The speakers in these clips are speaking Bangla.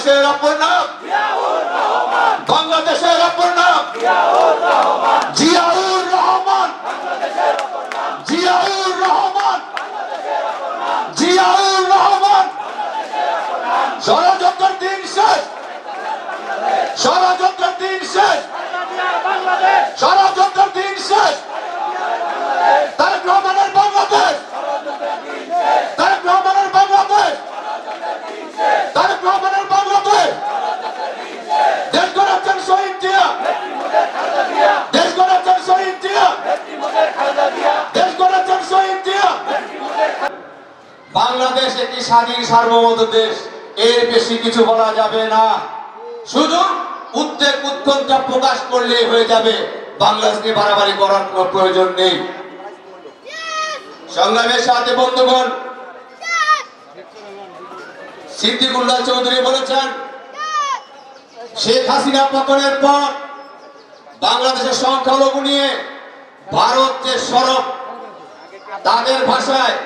বাংলাদেশের অপর নাম বাংলাদেশের অপর নাম জিয়াউর রহমান জিয়াউর রহমান জিয়াউর রহমান ষড়যন্ত্রের দিন শেষ। ষড়যন্ত্রের দিন শেষ। ষড়যন্ত্রের বাংলাদেশ একটি স্বাধীন সার্বভৌম দেশ। এর বেশি কিছু বলা যাবে না। শুধু উদ্বেগ উৎকণ্ঠা প্রকাশ করলেই হয়ে যাবে। বাংলাদেশকে বাড়াবাড়ি করার কোনো প্রয়োজন নেই। সংগ্রামের সাথে বন্ধুগণ, সিদ্দিকুল্লাহ চৌধুরী বলেছেন, শেখ হাসিনা পতনের পর বাংলাদেশের সংখ্যালঘু নিয়ে ভারত যে সড়ক তাদের ভাষায়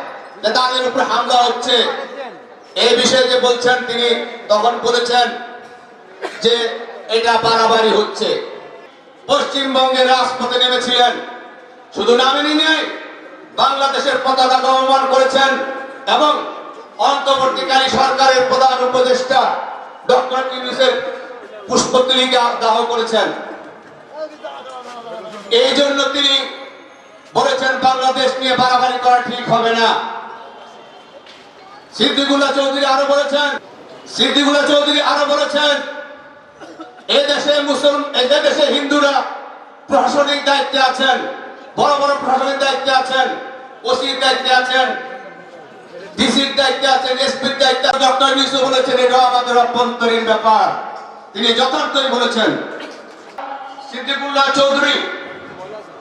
যে তাদের উপর হামলা হচ্ছে। এই বিষয়ে যে বলছেন তিনি, তখন বলেছেন যে এটা বাড়াবাড়ি হচ্ছে। পশ্চিমবঙ্গের রাজপথে নেমেছিলেন। শুধু নামেনি নেই, বাংলাদেশের পতাকা অবমান করেছেন এবং অন্তর্বর্তীকালী সরকারের প্রধান উপদেষ্টা ডক্টর ইউনুসের পুষ্পতলিকা দাহ করেছেন। এই জন্য তিনি বলেছেন, বাংলাদেশ নিয়ে বাড়াবাড়ি করা ঠিক হবে না। সিদ্দিকুল্লাহ চৌধুরী আরও বলেছেন, সিদ্দিকুল্লাহ চৌধুরী আরও বলেছেন, এ দেশে মুসলমান এ দেশে হিন্দুরা প্রশাসনিক দায়িত্বে আছেন, বড় বড় প্রশাসনিক দায়িত্বে আছেন, ওসির দায়িত্বে আছেন, ডিসির দায়িত্বে আছেন, এসপির দায়িত্বে ডক্টর ইউসুফ বলেছেন এটা আমাদের অভ্যন্তরীণ ব্যাপার। তিনি যথার্থই বলেছেন, সিদ্দিকুল্লাহ চৌধুরী,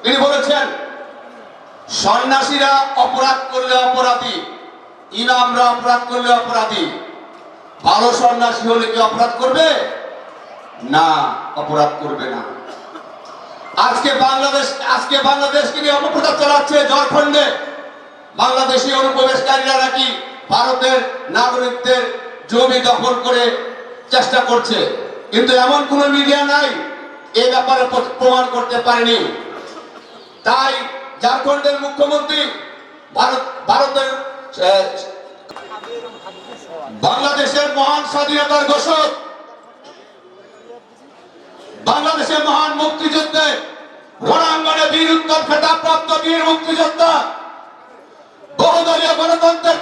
তিনি বলেছেন, সন্ন্যাসীরা অপরাধ করলে অপরাধী। ইমামরা অপরাধ করলে অপরাধী। ভালো সন্ন্যাসী হলে কি অপরাধ করবে? না, অপরাধ করবে না। আজকে বাংলাদেশ, আজকে বাংলাদেশকে নিয়ে অপপ্রচার চালাচ্ছে ঝাড়খণ্ডে। বাংলাদেশি অনুপ্রবেশকারীরা নাকি ভারতের নাগরিকদের জমি দখল করে চেষ্টা করছে। কিন্তু এমন কোন মিডিয়া নাই এই ব্যাপারে প্রমাণ করতে পারেনি। তাই ঝাড়খণ্ডের মুখ্যমন্ত্রী ভারত, ভারতের বাংলাদেশের মহান স্বাধীনতার ঘোষক, বাংলাদেশের মহান মুক্তিযুদ্ধে রণাঙ্গনে বীর উত্তর খেতাব প্রাপ্ত বীর মুক্তিযোদ্ধা, বহুদলীয় গণতন্ত্রের